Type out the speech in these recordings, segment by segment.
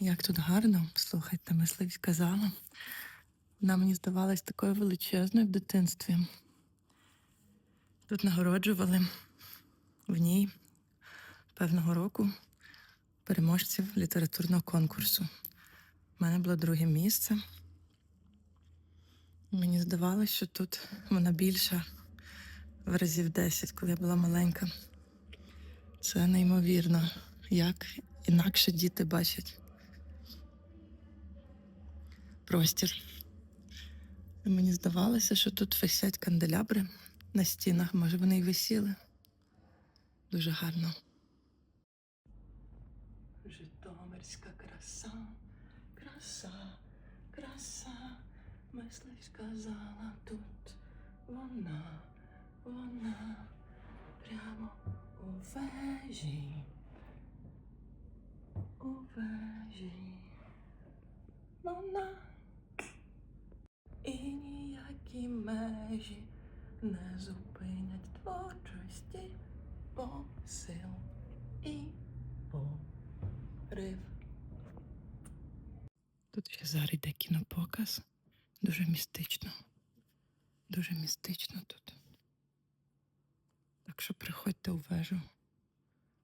Як тут гарно, слухайте, мисливська зала. Вона мені здавалась такою величезною в дитинстві. Тут нагороджували в ній певного року переможців літературного конкурсу. У мене було друге місце. Мені здавалося, що тут вона більша в разів 10, коли я була маленька. Це неймовірно, як інакше діти бачать простір. Мені здавалося, що тут висять канделябри на стінах. Може, вони й висіли. Дуже гарно. Житомирська краса, краса, краса, мисливська зала тут. Вона, вона, прямо у вежі, у вежі. Вона і ніякі межі не зупинять творчості посил і порив. Тут ще зараз йде кінопоказ. Дуже містично. Дуже містично тут. Так що приходьте у вежу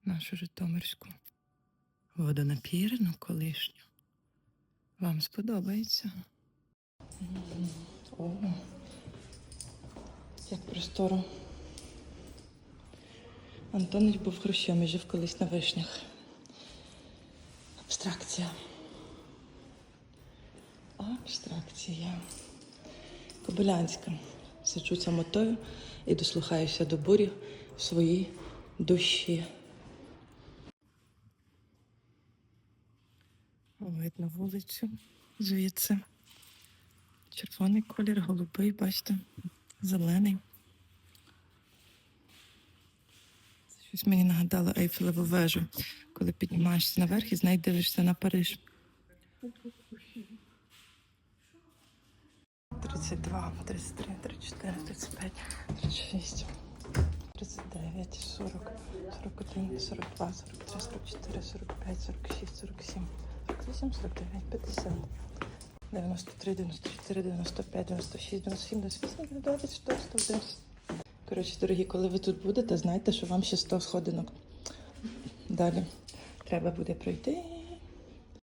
нашу Житомирську. Водонапірну колишню. Вам сподобається. О, як просторо. Антонич був хрущом і жив колись на вишнях. Абстракція. Абстракція. Кобилянська. Сиджу самотою і дослухаюся до бурі в своїй душі. Видно вулицю звідси. Червоний колір, голубий, бачите, зелений. Це щось мені нагадало Ейфелеву вежу, коли піднімаєшся наверх і з неї дивишся на Париж. 32, 33, 34, 35, 36, 39, 40, 41, 42, 43, 44, 45, 46, 47, 48, 49, 50. 93, 94, 95, 96, 97, 98, 99, 100, 110. Коротше, дорогі, коли ви тут будете, знайте, що вам ще 100 сходинок. Далі треба буде пройти